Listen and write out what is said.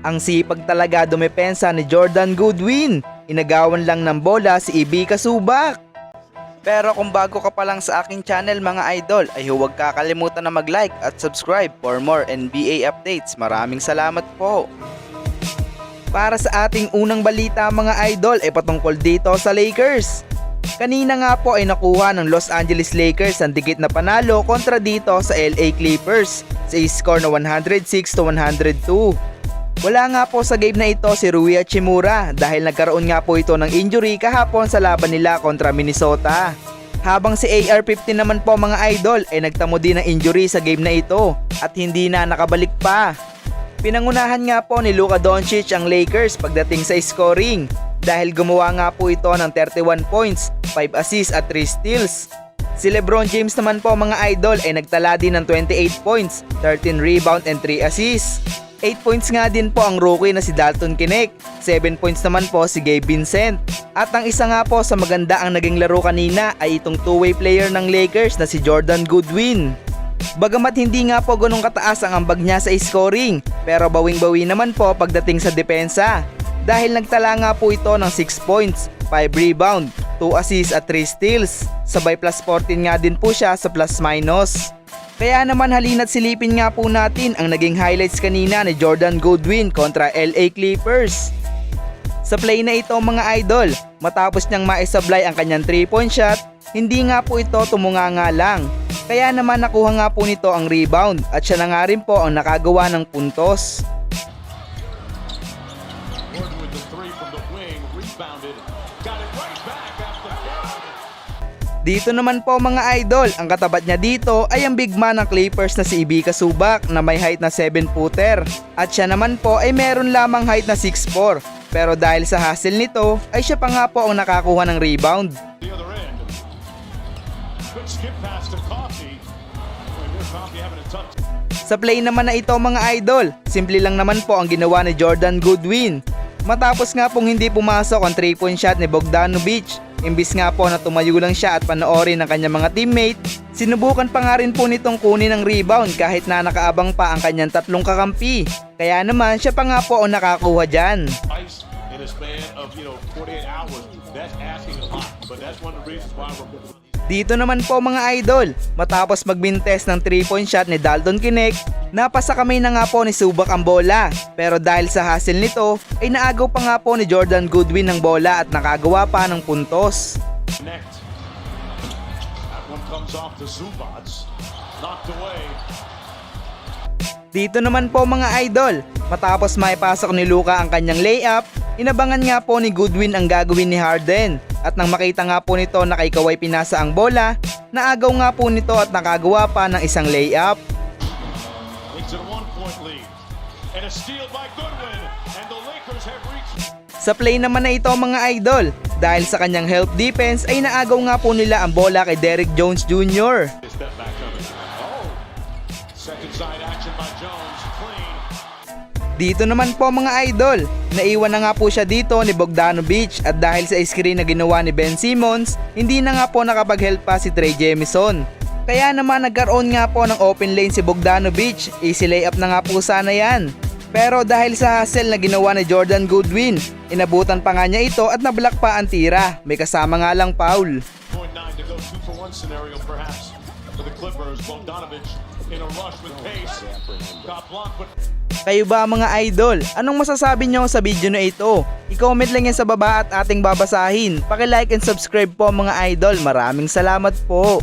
Ang sipag talaga dumepensa ni Jordan Goodwin. Inagawan lang ng bola si Ibika Subak. Pero kung bago ka pa lang sa aking channel mga idol ay huwag kakalimutan na mag-like at subscribe for more NBA updates. Maraming salamat po. Para sa ating unang balita mga idol ay patungkol dito sa Lakers. Kanina nga po ay nakuha ng Los Angeles Lakers ang dikit na panalo kontra dito sa LA Clippers sa score na 106 to 102. Wala nga po sa game na ito si Rui Hachimura dahil nagkaroon nga po ito ng injury kahapon sa laban nila kontra Minnesota. Habang si AR-15 naman po mga idol ay nagtamo din ng injury sa game na ito at hindi na nakabalik pa. Pinangunahan nga po ni Luka Doncic ang Lakers pagdating sa scoring dahil gumawa nga po ito ng 31 points, 5 assists at 3 steals. Si Lebron James naman po mga idol ay nagtala din ng 28 points, 13 rebound and 3 assists. 8 points nga din po ang rookie na si Dalton Kinect, 7 points naman po si Gabe Vincent. At ang isa nga po sa maganda ang naging laro kanina ay itong two-way player ng Lakers na si Jordan Goodwin. Bagamat hindi nga po ganun kataas ang ambag niya sa scoring, pero bawing-bawi naman po pagdating sa depensa. Dahil nagtala nga po ito ng 6 points, 5 rebound, 2 assists at 3 steals. Sabay plus 14 nga din po siya sa plus minus. Kaya naman halina't silipin nga po natin ang naging highlights kanina ni Jordan Goodwin kontra LA Clippers. Sa play na ito mga idol, matapos niyang maisablay ang kanyang 3-point shot, hindi nga po ito tumunganga lang. Kaya naman nakuha nga po nito ang rebound at siya na nga rin po ang nakagawa ng puntos. Gordon with the three from the wing, rebounded, got it right back after Dito naman po mga idol, ang katabat niya dito ay ang big man ng Clippers na si Ibika Subak na may height na 7-footer. At siya naman po ay meron lamang height na 6'4". Pero dahil sa hustle nito, ay siya pa nga po ang nakakuha ng rebound. Sa play naman na ito mga idol, simple lang naman po ang ginawa ni Jordan Goodwin. Matapos nga pong hindi pumasok ang 3-point shot ni Bogdanovic, imbis nga po na tumayo lang siya at panoorin ng kanyang mga teammate, sinubukan pa nga rin po nitong kunin ng rebound kahit na nakaabang pa ang kanyang tatlong kakampi. Kaya naman siya pa nga po ang nakakuha dyan. in a span of, you know, 48 hours. That's asking a lot, but that's one of the reasons why we're Dito naman po mga idol, matapos magbintes ng 3-point shot ni Dalton Kinect, napasa kamay na nga po ni Subak ang bola. Pero dahil sa hassle nito, ay naagaw pa nga po ni Jordan Goodwin ng bola at nakagawa pa ng puntos. connect. That one comes off to Zubats. Knocked away. Dito naman po mga idol, matapos maipasok ni Luka ang kanyang layup, inabangan nga po ni Goodwin ang gagawin ni Harden. At nang makita nga po nito na kay Kawhi pinasa ang bola, naagaw nga po nito at nakagawa pa ng isang layup. Sa play naman na ito mga idol, dahil sa kanyang help defense ay naagaw nga po nila ang bola kay Derrick Jones Jr. Oh. Second side Dito naman po mga idol, naiwan na nga po siya dito ni Bogdanovic at dahil sa screen na ginawa ni Ben Simmons, hindi na nga po nakapag-help pa si Trey Jemison. Kaya naman nagkaroon nga po ng open lane si Bogdanovic, easy layup na nga po sana yan. Pero dahil sa hustle na ginawa ni Jordan Goodwin, inabutan pa nga niya ito at nablock pa ang tira, may kasama nga lang foul. 0.9 to go two for one scenario perhaps for the Clippers. Bogdanovich in a rush with pace. Got blocked, but Kayo ba mga idol? Anong masasabi nyo sa video na ito? I-comment lang yan sa baba at ating babasahin. Paki-like and subscribe po mga idol. Maraming salamat po.